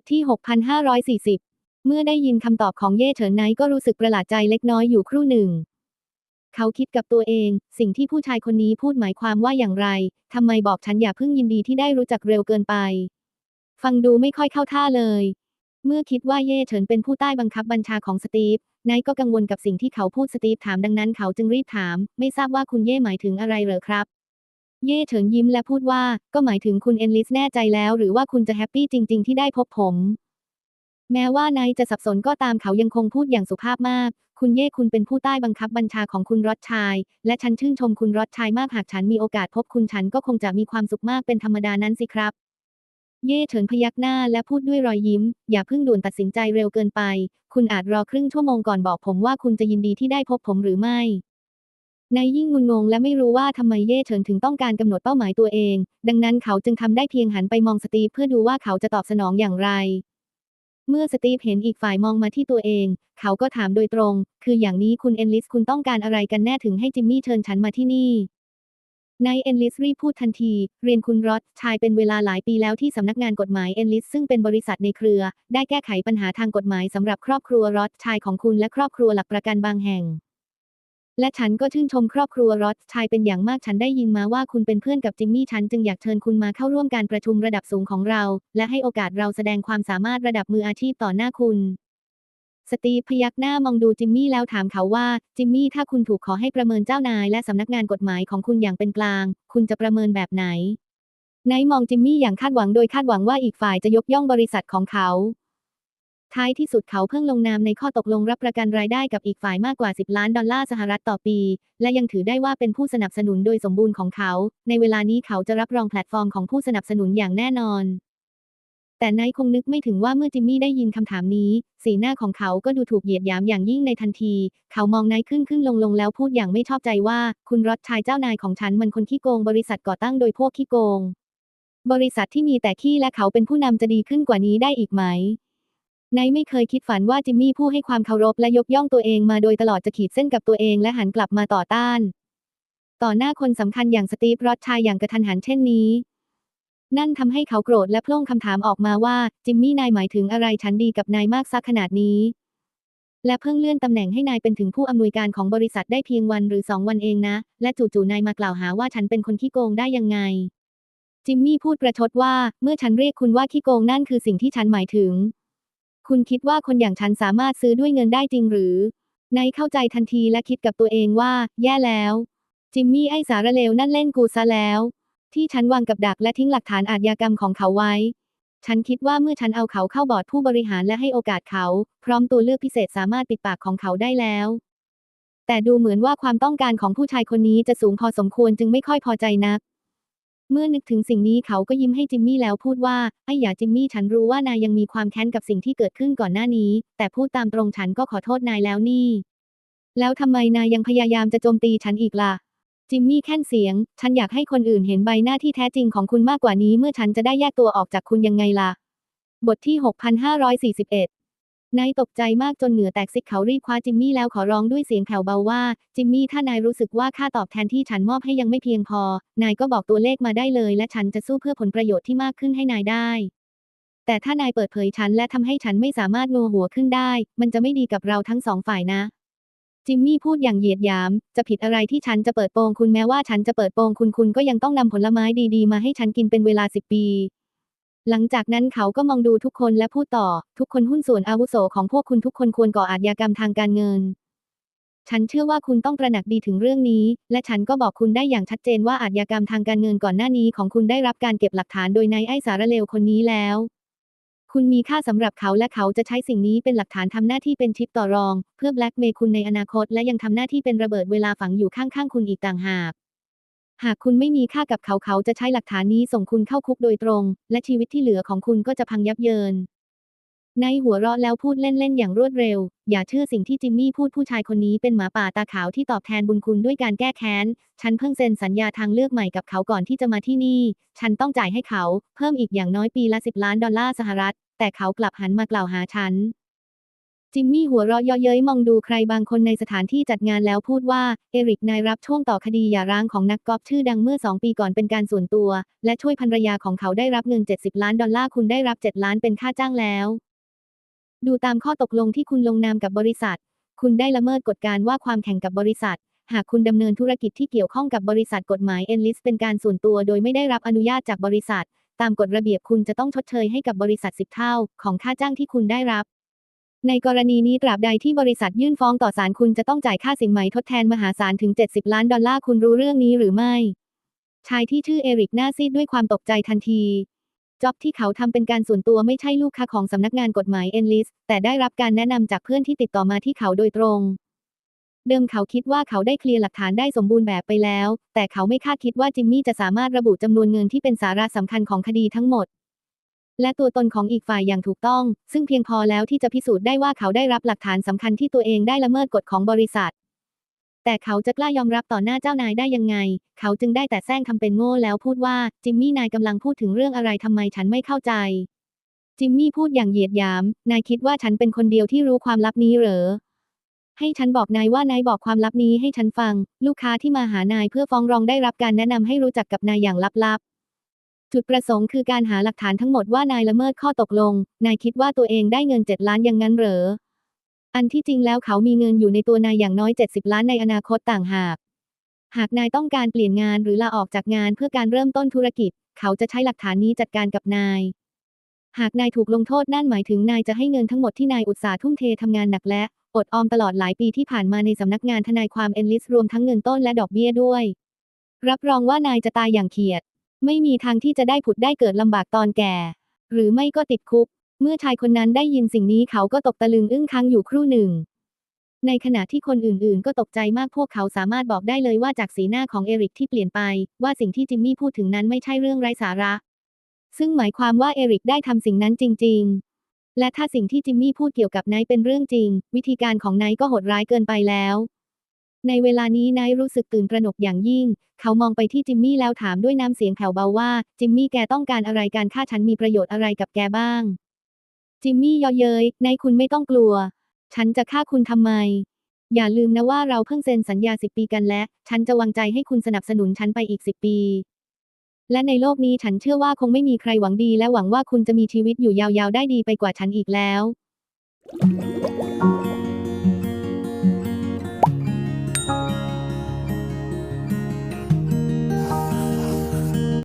ทที่ 6540 เมื่อได้ยินคำตอบของเย่เฉินไนก็รู้สึกประหลาดใจเล็กน้อยอยู่ครู่หนึ่ง เขาคิดกับตัวเอง สิ่งที่ผู้ชายคนนี้พูดหมายความว่าอย่างไรทำไมบอกฉันอย่าเพิ่งยินดีที่ได้รู้จักเร็วเกินไป ฟังดูไม่ค่อยเข้าท่าเลย เมื่อคิดว่าเย่เฉินเป็นผู้ใต้บังคับบัญชาของสตีฟไนก็กังวลกับสิ่งที่เขาพูดสตีฟถามดังนั้นเขาจึงรีบถาม ไม่ทราบว่าคุณเย่หมายถึงอะไรเหรอครับ เย่เฉินยิ้มและพูดว่า ก็หมายถึงคุณเอนลิสแน่ใจแล้ว หรือว่าคุณจะแฮปปี้จริง ๆ ที่ได้พบผม แม้ว่านายจะสับสนก็ตามเขายังคงพูดอย่างสุภาพมาก คุณเย่คุณเป็นผู้ใต้บังคับบัญชาของคุณรอดชาย และฉันชื่นชมคุณรอดชายมากหากฉันมีโอกาสพบคุณฉันก็คงจะมีความสุขมากเป็นธรรมดานั้นสิครับ เย่เฉินพยักหน้าและพูดด้วยรอยยิ้ม อย่าเพิ่งด่วนตัดสินใจเร็วเกินไป คุณอาจรอครึ่งชั่วโมงก่อนบอกผมว่าคุณจะยินดีที่ได้พบผมหรือไม่ นายยิ่งงุนงงและไม่รู้ว่าทำไมเย่เฉินถึงต้องการกำหนดเป้าหมายตัวเอง ดังนั้นเขาจึงทำได้เพียงหันไปมองสตีฟเพื่อดูว่าเขาจะตอบสนองอย่างไร เมื่อสตีฟเห็นอีกฝ่ายมองมาที่ตัวเอง เขาก็ถามโดยตรง คืออย่างนี้คุณเอนลิสคุณต้องการอะไรกันแน่ถึงให้จิมมี่เชิญฉันมาที่นี่นายเอนลิสรีพูดทันที เรียนคุณรอดชายเป็นเวลาหลายปีแล้วที่สำนักงานกฎหมายเอนลิสซึ่งเป็นบริษัทในเครือ ได้แก้ไขปัญหาทางกฎหมายสำหรับครอบครัวรอดชายของคุณและครอบครัวหลักประกันบางแห่ง และฉันก็ชื่นชมครอบครัวรอดชายเป็นอย่างมากฉันได้ยินมาว่าคุณเป็นเพื่อนกับจิมมี่ฉันจึงอยากเชิญคุณมาเข้าร่วมการประชุมระดับสูงของเรา และให้โอกาสเราแสดงความสามารถระดับมืออาชีพต่อหน้าคุณ สตีพยักหน้ามองดูจิมมี่แล้วถามเขาว่า จิมมี่ถ้าคุณถูกขอให้ประเมินเจ้านายและสำนักงานกฎหมายของคุณอย่างเป็นกลาง คุณจะประเมินแบบไหนไนท์มองจิมมี่อย่างคาดหวังโดยคาดหวังว่าอีกฝ่ายจะยกย่องบริษัทของเขา ท้ายที่สุดเขาเพิ่งลงนามในข้อตกลงรับประกันรายได้กับอีกฝ่ายมากกว่า 10 ล้านดอลลาร์สหรัฐต่อปี และยังถือได้ว่าเป็นผู้สนับสนุนโดยสมบูรณ์ของเขา ในเวลานี้เขาจะรับรองแพลตฟอร์มของผู้สนับสนุนอย่างแน่นอน แต่นท์คงนึกไม่ถึงว่าเมื่อจิมมี่ได้ยินคำถามนี้ สีหน้าของเขาก็ดูถูกเหยียดหยามอย่างยิ่งในทันที เขามองนท์ขึ้นขึ้นลงลงแล้วพูดอย่างไม่ชอบใจว่า คุณรอดชายเจ้านายของฉันมันคนขี้โกงบริษัทก่อตั้งโดยพวกขี้โกง บริษัทที่มีแต่ขี้และเขาเป็นผู้นำจะดีขึ้นกว่านี้ได้อีกไหม ไนท์ไม่เคยคิดฝันว่าจิมมี่ผู้ให้ความเคารพและยกย่องตัวเองมาโดยตลอดจะขีดเส้นกับตัวเองและหันกลับมาต่อต้าน ต่อหน้าคนสำคัญอย่างสตีฟรอดชายอย่างกระทันหันเช่นนี้ นั่นทำให้เขาโกรธและพล่งคำถามออกมาว่าจิมมี่นายหมายถึงอะไรฉันดีกับนายมากซักขนาดนี้ และเพิ่งเลื่อนตำแหน่งให้นายเป็นถึงผู้อำนวยการของบริษัทได้เพียงวันหรือสองวันเองนะ และจู่ๆนายมากล่าวหาว่าฉันเป็นคนขี้โกงได้ยังไงจิมมี่พูดประชดว่า เมื่อฉันเรียกคุณว่าขี้โกงนั่นคือสิ่งที่ฉันหมายถึง คุณคิดว่าคนอย่างฉันสามารถซื้อด้วยเงินได้จริงหรือ ไนท์เข้าใจทันทีและคิดกับตัวเองว่า แย่แล้ว จิมมี่ไอ้สารเลวนั่นเล่นกูซะแล้ว ที่ฉันวางกับดักและทิ้งหลักฐานอาชญากรรมของเขาไว้ ฉันคิดว่าเมื่อฉันเอาเขาเข้าบอร์ดผู้บริหารและให้โอกาสเขา พร้อมตัวเลือกพิเศษสามารถปิดปากของเขาได้แล้ว แต่ดูเหมือนว่าความต้องการของผู้ชายคนนี้จะสูงพอสมควรจึงไม่ค่อยพอใจนัก เมื่อนึกถึงสิ่งนี้เขาก็ยิ้มให้จิมมี่แล้วพูดว่า ไอ้อย่าจิมมี่ฉันรู้ว่านายยังมีความแค้นกับสิ่งที่เกิดขึ้นก่อนหน้านี้ แต่พูดตามตรงฉันก็ขอโทษนายแล้วนี่ แล้วทำไมนายยังพยายามจะโจมตีฉันอีกล่ะ จิมมี่แค่นเสียง ฉันอยากให้คนอื่นเห็นใบหน้าที่แท้จริงของคุณมากกว่านี้เมื่อฉันจะได้แยกตัวออกจากคุณยังไงล่ะ บทที่ 6541 นายตกใจมากจนเหงื่อแตกซิกเขารีบคว้าจิมมี่แล้วขอร้องด้วยเสียงแผ่วเบาว่า จิมมี่ถ้านายรู้สึกว่าค่าตอบแทนที่ฉันมอบให้ยังไม่เพียงพอ นายก็บอกตัวเลขมาได้เลย และฉันจะสู้เพื่อผลประโยชน์ที่มากขึ้นให้นายได้ แต่ถ้านายเปิดเผยฉันและทำให้ฉันไม่สามารถโงหัวขึ้นได้ มันจะไม่ดีกับเราทั้งสองฝ่ายนะจิมมี่พูดอย่างเหยียดหยาม จะผิดอะไรที่ฉันจะเปิดโปงคุณแม้ว่าฉันจะเปิดโปงคุณคุณก็ยังต้องนำผลไม้ดีๆ มาให้ฉันกินเป็นเวลาสิบปี หลังจากนั้นเขาก็มองดูทุกคนและพูดต่อ ทุกคนหุ้นส่วนอาวุโสของพวกคุณทุกคนควรก่ออาชญากรรมทางการเงิน ฉันเชื่อว่าคุณต้องตระหนักดีถึงเรื่องนี้ และฉันก็บอกคุณได้อย่างชัดเจนว่าอาชญากรรมทางการเงินก่อนหน้านี้ของคุณได้รับการเก็บหลักฐานโดยนายไอ้สารเลวคนนี้แล้ว คุณมีค่าสำหรับเขาและเขาจะใช้สิ่งนี้เป็นหลักฐานทำหน้าที่เป็นชิปต่อรอง เพื่อแบล็กเมย์คุณในอนาคต และยังทำหน้าที่เป็นระเบิดเวลาฝังอยู่ข้างๆคุณอีกต่างหาก หากคุณไม่มีค่ากับเขาเขาจะใช้หลักฐานนี้ส่งคุณเข้าคุกโดยตรง และชีวิตที่เหลือของคุณก็จะพังยับเยินในหัวเราะแล้วพูดเล่นๆอย่างรวดเร็ว อย่าเชื่อสิ่งที่จิมมี่พูดผู้ชายคนนี้เป็นหมาป่าตาขาวที่ตอบแทนบุญคุณด้วยการแก้แค้น ฉันเพิ่งเซ็นสัญญาทางเลือกใหม่กับเขาก่อนที่จะมาที่นี่ ฉันต้องจ่ายให้เขา เพิ่มอีกอย่างน้อยปีละ10ล้านดอลลาร์สหรัฐ แต่เขากลับหันมากล่าวหาฉัน จิมมี่หัวเราะเยาะเย้ยมองดูใครบางคนในสถานที่จัดงานแล้วพูดว่า เอริกนายรับช่วงต่อคดีหย่าร้างของนักกอล์ฟชื่อดังเมื่อ 2 ปีก่อนเป็นการส่วนตัว และช่วยภรรยาของเขาได้รับเงิน 70 ล้านดอลลาร์คุณได้รับ 7 ล้านเป็นค่าจ้างแล้ว ดูตามข้อตกลงที่คุณลงนามกับบริษัท คุณได้ละเมิดกฎการว่าความแข่งกับบริษัท หากคุณดำเนินธุรกิจที่เกี่ยวข้องกับบริษัทกฎหมายเอนลิสเป็นการส่วนตัวโดยไม่ได้รับอนุญาตจากบริษัท ตามกฎระเบียบคุณจะต้องชดเชยให้กับบริษัท10เท่า ของค่าจ้างที่คุณได้รับ ในกรณีนี้ตราบใดที่บริษัทยื่นฟ้องต่อศาลคุณจะต้องจ่ายค่าสินไหมทดแทนมหาศาลถึง 70 ล้านดอลลาร์คุณรู้เรื่องนี้หรือไม่ ชายที่ชื่อเอริกหน้าซีดด้วยความตกใจทันทีจ็อบที่เขาทำเป็นการส่วนตัวไม่ใช่ลูกค้าของสำนักงานกฎหมายเอนลิสแต่ได้รับการแนะนำจากเพื่อนที่ติดต่อมาที่เขาโดยตรง เดิมเขาคิดว่าเขาได้เคลียร์หลักฐานได้สมบูรณ์แบบไปแล้ว แต่เขาไม่คาดคิดว่าจิมมี่จะสามารถระบุจำนวนเงินที่เป็นสาระสำคัญของคดีทั้งหมด และตัวตนของอีกฝ่ายอย่างถูกต้อง ซึ่งเพียงพอแล้วที่จะพิสูจน์ได้ว่าเขาได้รับหลักฐานสำคัญที่ตัวเองได้ละเมิดกฎของบริษัท แต่เขาจะกล้ายอมรับต่อหน้าเจ้านายได้ยังไง เขาจึงได้แต่แซงทำเป็นโง่แล้วพูดว่า จิมมี่นายกำลังพูดถึงเรื่องอะไรทำไมฉันไม่เข้าใจ จิมมี่พูดอย่างเหยียดหยาม นายคิดว่าฉันเป็นคนเดียวที่รู้ความลับนี้เหรอให้ฉันบอกนายว่านายบอกความลับนี้ให้ฉันฟัง ลูกค้าที่มาหานายเพื่อฟ้องร้องได้รับการแนะนำให้รู้จักกับนายอย่างลับๆ จุดประสงค์คือการหาหลักฐานทั้งหมดว่านายละเมิดข้อตกลง นายคิดว่าตัวเองได้เงิน 7 ล้านอย่างนั้นเหรอ อันที่จริงแล้วเขามีเงินอยู่ในตัวนายอย่างน้อย 70 ล้านในอนาคตต่างหาก หากนายต้องการเปลี่ยนงานหรือลาออกจากงานเพื่อการเริ่มต้นธุรกิจ เขาจะใช้หลักฐานนี้จัดการกับนาย หากนายถูกลงโทษนั่นหมายถึงนายจะให้เงินทั้งหมดที่นายอุตสาห์ทุ่มเททำงานหนักและอดออมตลอดหลายปีที่ผ่านมาในสำนักงานทนายความเอนลิสรวมทั้งเงินต้นและดอกเบี้ยด้วย รับรองว่านายจะตายอย่างเขียด ไม่มีทางที่จะได้ผุดได้เกิดลำบากตอนแก่ หรือไม่ก็ติดคุก เมื่อชายคนนั้นได้ยินสิ่งนี้เขาก็ตกตะลึงอึ้งค้างอยู่ครู่หนึ่ง ในขณะที่คนอื่นๆ ก็ตกใจมากพวกเขาสามารถบอกได้เลยว่าจากสีหน้าของเอริกที่เปลี่ยนไป ว่าสิ่งที่จิมมี่พูดถึงนั้นไม่ใช่เรื่องไร้สาระ ซึ่งหมายความว่าเอริกได้ทำสิ่งนั้นจริง ๆ และถ้าสิ่งที่จิมมี่พูดเกี่ยวกับไนท์เป็นเรื่องจริง วิธีการของไนท์ก็โหดร้ายเกินไปแล้ว ในเวลานี้นท์รู้สึกตื่นตระหนกอย่างยิ่ง เขามองไปที่จิมมี่แล้วถามด้วยน้ำเสียงแผ่วเบาว่า จิมมี่แกต้องการอะไรการฆ่าฉันมีประโยชน์อะไรกับแกบ้าง จิมมี่เยาะเย้ยนท์คุณไม่ต้องกลัว ฉันจะฆ่าคุณทำไม อย่าลืมนะว่าเราเพิ่งเซ็นสัญญาสิบปีกันและ ฉันจะวางใจให้คุณสนับสนุนฉันไปอีกสิบปี และในโลกนี้ฉันเชื่อว่าคงไม่มีใครหวังดีและหวังว่าคุณจะมีชีวิตอยู่ยาวๆได้ดีไปกว่าฉันอีกแล้ว